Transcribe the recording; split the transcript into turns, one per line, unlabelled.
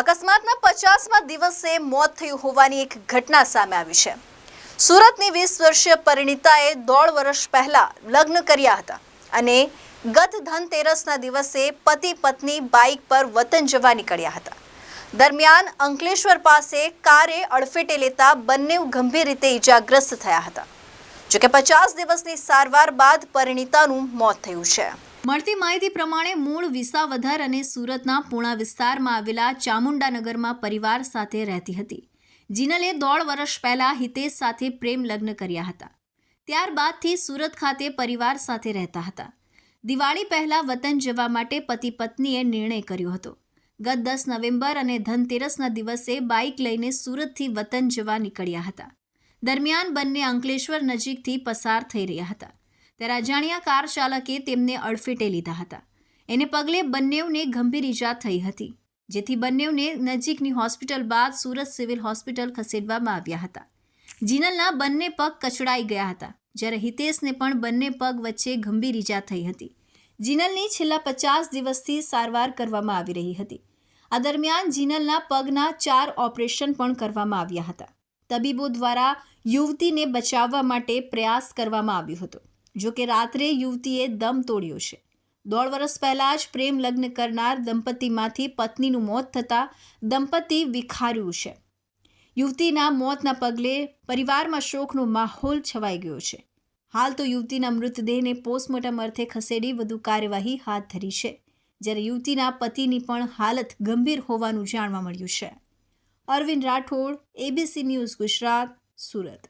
અકસ્માતના પચાસમાં દિવસે મોત થયું હોવાની એક ઘટના સામે આવી છે. સુરતની વીસ વર્ષીય પરિણીતાએ દોઢ વર્ષ પહેલા લગ્ન કર્યા હતા અને ગત ધનતેરસના દિવસે પતિ પત્ની બાઇક પર વતન જવા નીકળ્યા હતા. દરમિયાન અંકલેશ્વર પાસે કારે અડફેટે લેતા બંને ગંભીર રીતે ઈજાગ્રસ્ત થયા હતા. જોકે પચાસ દિવસની સારવાર બાદ પરિણીતાનું મોત થયું છે. મળતી માહિતી પ્રમાણે મૂળ વિસાવધર અને સુરતના પૂણા વિસ્તારમાં આવેલા ચામુંડાનગરમાં પરિવાર સાથે રહેતી હતી. જીનલે દોઢ વર્ષ પહેલા હિતેશ સાથે પ્રેમ લગ્ન કર્યા હતા. ત્યારબાદથી સુરત ખાતે પરિવાર સાથે રહેતા હતા. દિવાળી પહેલાં વતન જવા માટે પતિ પત્નીએ નિર્ણય કર્યો હતો. ગત દસ નવેમ્બર અને ધનતેરસના દિવસે બાઇક લઈને સુરતથી વતન જવા નીકળ્યા હતા. દરમિયાન બંને અંકલેશ્વર નજીકથી પસાર થઈ રહ્યા હતા. ત્યારે અજાણ્યા કાર ચાલકે તેમને અડફેટે લીધા હતા. એને પગલે બંનેવને ગંભીર ઈજા થઈ હતી, જેથી બંનેવને નજીકની હોસ્પિટલ બાદ સુરત સિવિલ હોસ્પિટલ ખસેડવામાં આવ્યા હતા. જીનલના બંને પગ કચડાઈ ગયા હતા, જ્યારે હિતેશને પણ બંને પગ વચ્ચે ગંભીર ઈજા થઈ હતી. જીનલની છેલ્લા પચાસ દિવસથી સારવાર કરવામાં આવી રહી હતી. આ દરમિયાન જીનલના પગના ચાર ઓપરેશન પણ કરવામાં આવ્યા હતા. તબીબો દ્વારા યુવતીને બચાવવા માટે પ્રયાસ કરવામાં આવ્યો હતો. જો કે રાત્રે યુવતીએ દમ તોડ્યો છે. દોઢ વર્ષ પહેલાં જ પ્રેમ લગ્ન કરનાર દંપતીમાંથી પત્નીનું મોત થતાં દંપતી વિખાર્યું છે. યુવતીના મોતના પગલે પરિવારમાં શોકનો માહોલ છવાઈ ગયો છે. હાલ તો યુવતીના મૃતદેહને પોસ્ટમોર્ટમ અર્થે ખસેડી વધુ કાર્યવાહી હાથ ધરી છે, જ્યારે યુવતીના પતિની પણ હાલત ગંભીર હોવાનું જાણવા મળ્યું છે. Arvind Rathod ABC news Gujarat, Surat.